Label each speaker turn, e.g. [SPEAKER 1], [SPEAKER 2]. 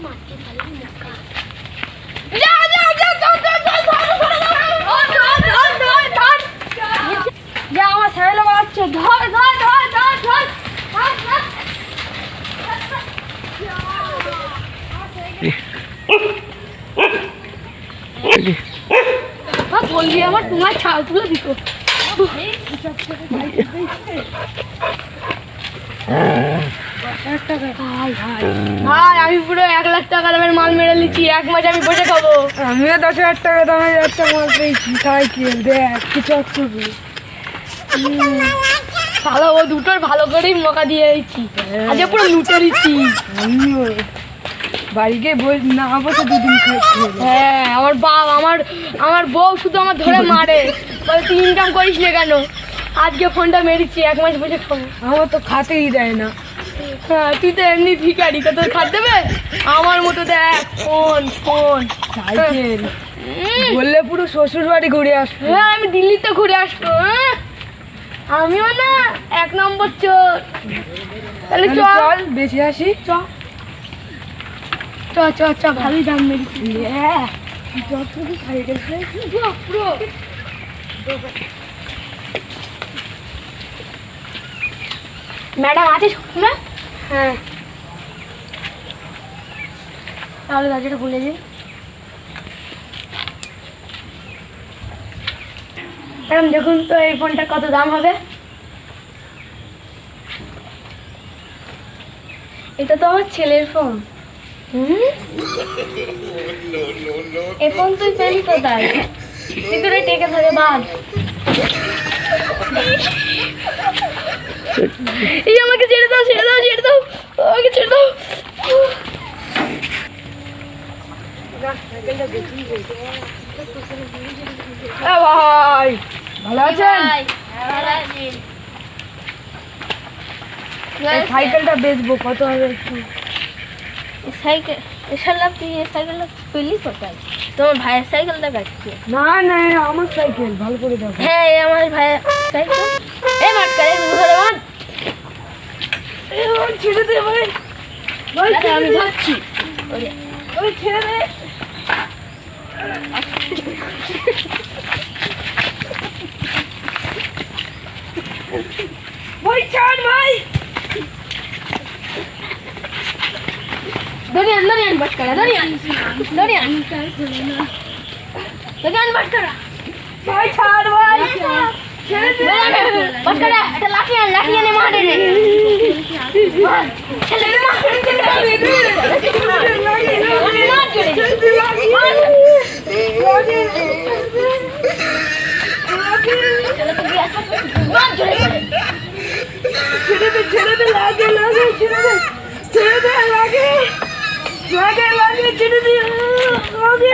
[SPEAKER 1] আমার ছেলে বাচ্চা ধর ধর ধর ধর ধর ধর ধর হ্যাঁ বলবি আমার তোমার ছাল তুলে দিত ভাই আমি পুরো এক লাখ টাকা দামের মাল মেরে নিচ্ছি। এক মাস আমি বসে খাব।
[SPEAKER 2] আমিও দশ হাজার টাকা দামের একটা মাল পেয়েছি সাইকেল দেখ কি চকচকে।
[SPEAKER 1] ভালো ও দুটোর ভালো করেই মকা দিয়ে দিচ্ছি। আজকে পুরো লুটে দিচ্ছি
[SPEAKER 2] আমিও। বাড়িকে বই না বসে দুদিন
[SPEAKER 1] হ্যাঁ আমার বাপ আমার আমার বউ শুধু আমার ধরে মারে। বলে তুই ইনকাম করিস না কেন? আজকে ফোনটা মেরেছি এক মাস বসে খাব।
[SPEAKER 2] আমার তো খাতেই দেয় না।
[SPEAKER 1] হ্যাঁ তুই তো এমনি ভিখারি। তো তোর খাট দেবে? আমার মতো দেখ ফোন ফোন।
[SPEAKER 2] সাইকেল। বললে পুরো শ্বশুর বাড়ি ঘুরে আসবে।
[SPEAKER 1] হ্যাঁ আমি দিল্লিতে ঘুরে আসব হ্যাঁ? আমিও না এক নম্বর চোর। তাহলে চল।
[SPEAKER 2] বেশি আসি
[SPEAKER 1] চ। চ চ চ ভালোই দাম মেরেছি হ্যাঁ
[SPEAKER 2] সাইকেল
[SPEAKER 1] পুরো পুরো। ম্যাডাম আছে না হ্যাঁ। তাহলে দরজাটা খুলে দিন ম্যাডাম, দেখুন তো এই ফোনটার কত দাম হবে। এটা তো আমার ছেলের ফোন। হুম? এ ফোন তুই পেলি কোথায়? ভিতরে টেকে থাকে বাদ। এই আমাকে ছেড়ে দাও ছেড়ে দাও ছেড়ে দাও আমাকে ছেড়ে দাও
[SPEAKER 2] এ ভাই ভালো আছেন? এই সাইকেলটা বেচবো কত হবে একটু?
[SPEAKER 1] সাইকেল তুই এই সাইকেলটা পেলি কোথায়? তোমার ভাইয়ের সাইকেলটা কাটছে
[SPEAKER 2] না না আমার সাইকেল ভালো করে দেখো।
[SPEAKER 1] হ্যাঁ আমার ভাইয়ের সাইকেল। এই মান
[SPEAKER 2] ছেড়ে দে ভাই। ভাই
[SPEAKER 1] আমি ধরছি। ওরে,
[SPEAKER 2] ভাই ছেড়ে দে। ভাই ছাড় ভাই
[SPEAKER 1] দরিয়ান দরিয়ান বাটকারা দরিয়ান দরিয়ান দরিয়ান বাটকারা
[SPEAKER 2] ভাই ছাড় ভাই ছেড়ে দে
[SPEAKER 1] বাটকারা এটা লাঠি আন লাঠি এনে মারে রে ছেলে মা মার
[SPEAKER 2] ছেড়ে দে ছেড়ে দে লাগে লাগে ছেড়ে দে ছেড়ে দে লাগে লাগে লাগে ছেড়ে দে লাগে